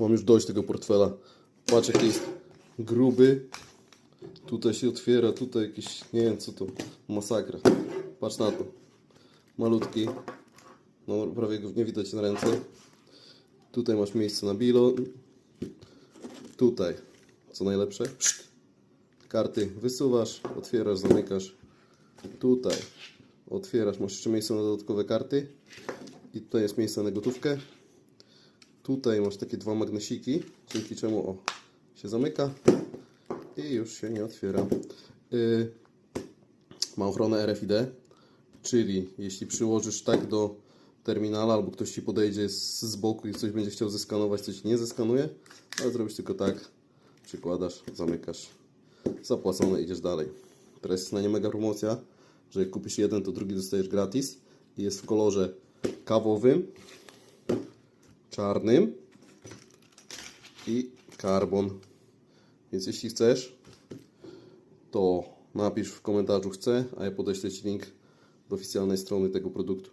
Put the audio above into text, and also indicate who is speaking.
Speaker 1: mam już dość tego portfela. Patrz jaki jest gruby. Tutaj się otwiera, tutaj jakieś, nie wiem co to, masakra. Patrz na to. Malutki. No prawie go nie widać na ręce. Tutaj masz miejsce na bilo. Tutaj, co najlepsze, pszt. karty wysuwasz, otwierasz, zamykasz. Tutaj otwierasz, masz jeszcze miejsce na dodatkowe karty. I tutaj jest miejsce na gotówkę. Tutaj masz takie dwa magnesiki, dzięki czemu o, się zamyka i już się nie otwiera. Yy, ma ochronę RFID, czyli jeśli przyłożysz tak do terminala albo ktoś Ci podejdzie z, z boku i coś będzie chciał zeskanować, coś nie zeskanuje, ale zrobisz tylko tak, przykładasz, zamykasz, zapłacone, idziesz dalej. Teraz jest na nie mega promocja, że jak kupisz jeden, to drugi dostajesz gratis i jest w kolorze kawowym, czarnym i karbon. Więc jeśli chcesz, to napisz w komentarzu chcę, a ja podeślę Ci link do oficjalnej strony tego produktu.